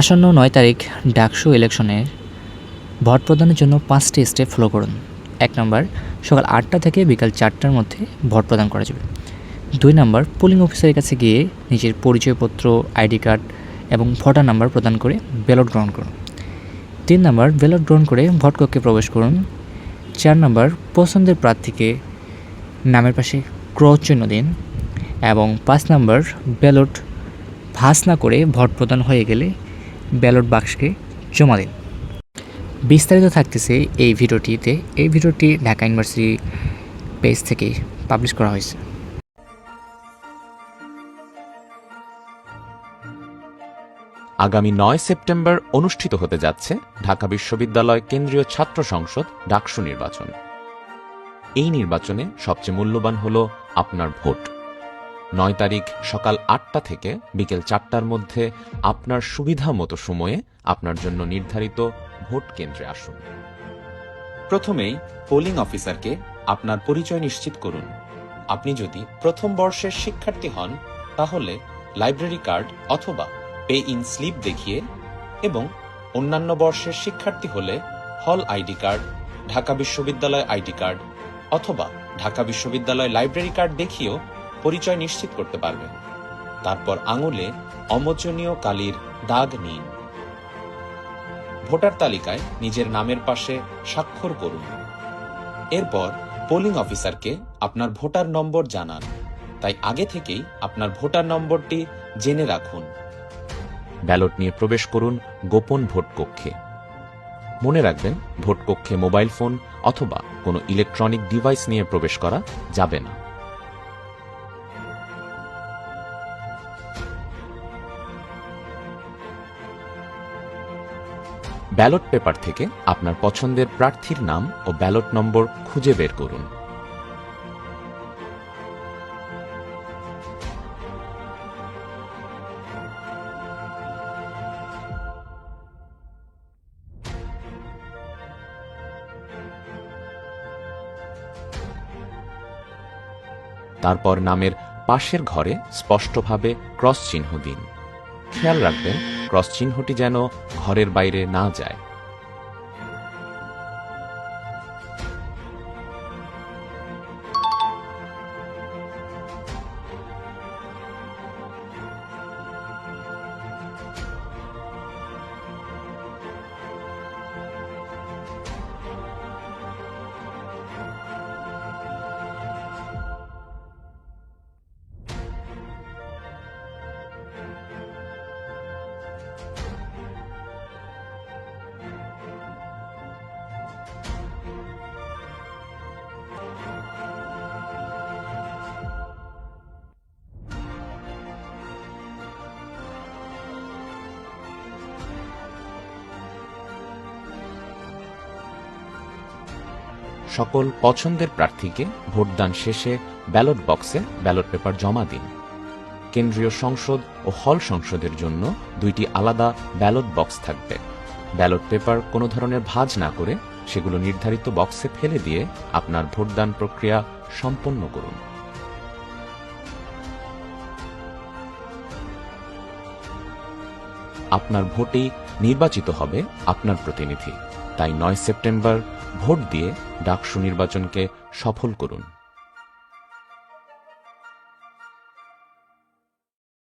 আসন্ন নয় তারিখ ডাকসু ইলেকশনের ভোট প্রদানের জন্য পাঁচটি স্টেপ ফলো করুন। এক নম্বর, সকাল আটটা থেকে বিকাল চারটার মধ্যে ভোট প্রদান করা যাবে। দুই নম্বর পোলিং অফিসারের কাছে গিয়ে নিজের পরিচয়পত্র, আইডি কার্ড এবং ভোটার নাম্বার প্রদান করে ব্যালট গ্রহণ করুন। তিন নম্বর ব্যালট গ্রহণ করে ভোট কক্ষে প্রবেশ করুন। চার নম্বর, পছন্দের প্রার্থীকে নামের পাশে ক্রস চিহ্ন দিন এবং পাঁচ নম্বর ব্যালট ভাস না করে ভোট প্রদান হয়ে গেলে ব্যালট বাক্সকে জমা দিন। বিস্তারিত থাকতেছে এই ভিডিওটিতে। এই ভিডিওটি ঢাকা ইউনিভার্সিটি পেজ থেকে পাবলিশ করা হয়েছে। আগামী নয় সেপ্টেম্বর অনুষ্ঠিত হতে যাচ্ছে ঢাকা বিশ্ববিদ্যালয় কেন্দ্রীয় ছাত্র সংসদ ডাকসু নির্বাচন। এই নির্বাচনে সবচেয়ে মূল্যবান হল আপনার ভোট। নয় তারিখ সকাল আটটা থেকে বিকেল চারটার মধ্যে আপনার সুবিধা মতো সময়ে আপনার জন্য নির্ধারিত ভোট কেন্দ্রে আসুন। প্রথমেই পোলিং অফিসারকে আপনার পরিচয় নিশ্চিত করুন। আপনি যদি প্রথম বর্ষের শিক্ষার্থী হন, তাহলে লাইব্রেরি কার্ড অথবা পে ইন স্লিপ দেখিয়ে এবং অন্যান্য বর্ষের শিক্ষার্থী হলে হল আইডি কার্ড, ঢাকা বিশ্ববিদ্যালয় আইডি কার্ড অথবা ঢাকা বিশ্ববিদ্যালয় লাইব্রেরি কার্ড দেখিয়েও পরিচয় নিশ্চিত করতে পারবেন তারপর আঙুলে অমোচনীয় কালির দাগ নিন। ভোটার তালিকায় নিজের নামের পাশে স্বাক্ষর করুন। এরপর পোলিং অফিসারকে আপনার ভোটার নম্বর জানান। তাই আগে থেকেই আপনার ভোটার নম্বরটি জেনে রাখুন। ব্যালট নিয়ে প্রবেশ করুন গোপন ভোট কক্ষে। মনে রাখবেন, ভোট কক্ষে মোবাইল ফোন অথবা কোনো ইলেকট্রনিক ডিভাইস নিয়ে প্রবেশ করা যাবে না। ব্যালট পেপার থেকে আপনার পছন্দের প্রার্থীর নাম ও ব্যালট নম্বর খুঁজে বের করুন। তারপর নামের পাশের ঘরে স্পষ্টভাবে ক্রস চিহ্ন দিন। খেয়াল রাখবেন ক্রস চিহ্নটি যেন ঘরের বাইরে না যায়। সকল পছন্দের প্রার্থীকে ভোটদান শেষে ব্যালট বক্সে ব্যালট পেপার জমা দিন। কেন্দ্রীয় সংসদ ও হল সংসদের জন্য দুইটি আলাদা ব্যালট বক্স থাকবে। ব্যালট পেপার কোনো ধরনের ভাঁজ না করে সেগুলো নির্ধারিত বক্সে ফেলে দিয়ে আপনার ভোটদান প্রক্রিয়া সম্পন্ন করুন। আপনার ভোটেই নির্বাচিত হবে আপনার প্রতিনিধি। তাই নয় সেপ্টেম্বর ভোট দিয়ে ডাকসু নির্বাচনকে সফল করুন।